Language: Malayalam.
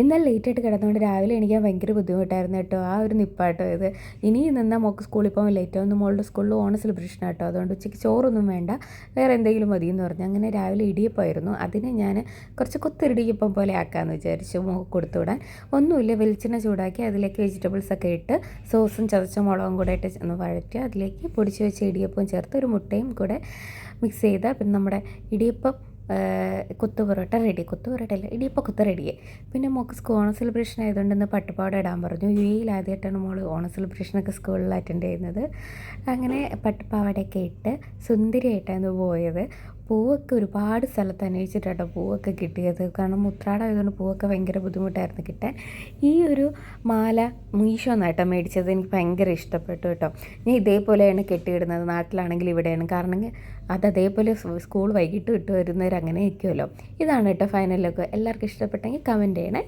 ഇന്നലെ ലേറ്റായിട്ട് കിടന്നുകൊണ്ട് രാവിലെ എനിക്ക് ഭയങ്കര ബുദ്ധിമുട്ടായിരുന്നു കേട്ടോ. ആ ഒരു നിപ്പാട്ടോ ഇത്. ഇനി നിന്നാൽ മോക്ക് സ്കൂളിൽ പോകാൻ ലേറ്റ് ആവുന്നു മോളുടെ സ്കൂളിൽ ഓണ സെലിബ്രേഷൻ ആട്ടോ. അതുകൊണ്ട് ഉച്ചയ്ക്ക് ചോറൊന്നും വേണ്ട. വേറെ എന്തെങ്കിലും മതി എന്ന് പറഞ്ഞു. അങ്ങനെ രാവിലെ ഇടിയപ്പമായിരുന്നു അതിനെ ഞാൻ കുറച്ച് കുത്തിരിടിയപ്പം പോലെ ആക്കാമെന്ന് വിചാരിച്ചു മോക്ക് കൊടുത്തു വിടാൻ. ഒന്നുമില്ല വെളിച്ചെണ്ണ ചൂടാക്കി അതിലേക്ക് വെജിറ്റബിൾസ് ഒക്കെ ഇട്ട് സോസും ചതച്ച മുളകും കൂടെ ഇട്ട് ഒന്ന് വഴറ്റി അതിലേക്ക് പൊടിച്ച് വെച്ച ഇടിയപ്പവും ചേർത്ത് ഒരു മുട്ടയും കൂടെ മിക്സ് ചെയ്താൽ പിന്നെ നമ്മുടെ ഇടിയപ്പം കൊത്തു പൊറോട്ട റെഡി കുത്തു പൊറോട്ട അല്ല ഇടിയപ്പം കുത്ത് റെഡിയായി പിന്നെ മോൾക്ക് സ്കൂൾ ഓണ സെലിബ്രേഷൻ ആയതുകൊണ്ട് ഇന്ന് പട്ടുപാവാട ഇടാൻ പറഞ്ഞു. യു എയിൽ ആദ്യമായിട്ടാണ് മോൾ ഓണ സെലിബ്രേഷനൊക്കെ സ്കൂളിൽ അറ്റൻഡ് ചെയ്യുന്നത്. അങ്ങനെ പട്ടുപാവാടയൊക്കെ ഇട്ട് സുന്ദരിയായിട്ടാണ് പോയത്. പൂവൊക്കെ ഒരുപാട് സ്ഥലത്ത് അന്വേഷിച്ചിട്ടാട്ടോ പൂവൊക്കെ കിട്ടിയത്. കാരണം ഉത്രാടമായതുകൊണ്ട് പൂവൊക്കെ ഭയങ്കര ബുദ്ധിമുട്ടായിരുന്നു കിട്ടാൻ. ഈ ഒരു മാല മീഷോ എന്നാട്ടോ മേടിച്ചത് എനിക്ക് ഭയങ്കര ഇഷ്ടപ്പെട്ടു കേട്ടോ. ഞാൻ ഇതേപോലെയാണ് കെട്ടിയിടുന്നത്. നാട്ടിലാണെങ്കിൽ ഇവിടെയാണ്. കാരണം അത് അതേപോലെ സ്കൂൾ വൈകിട്ട് വിട്ട് വരുന്നവർ അങ്ങനെ ഇരിക്കുമല്ലോ ഇതാണ് കേട്ടോ ഫൈനൽ ലുക്ക് എല്ലാവർക്കും ഇഷ്ടപ്പെട്ടെങ്കിൽ കമന്റ് ചെയ്യണേ.